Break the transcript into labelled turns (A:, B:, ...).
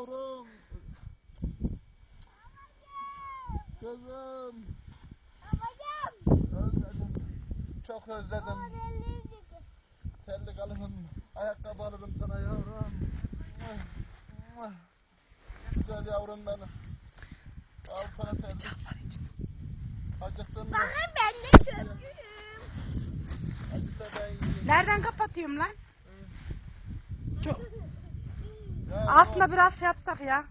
A: yavrum. Kızım. Babacığım. Özledim. Çok özledim. Terlik alırım. Ayakkabı alırım sana yavrum. Güzel yavrum benim. Al sana terlik. Acıktın mı?
B: Bakın ben de çöpçüyüm.
C: Nereden kapatıyorum lan? Çok aslında biraz şey yapsak ya.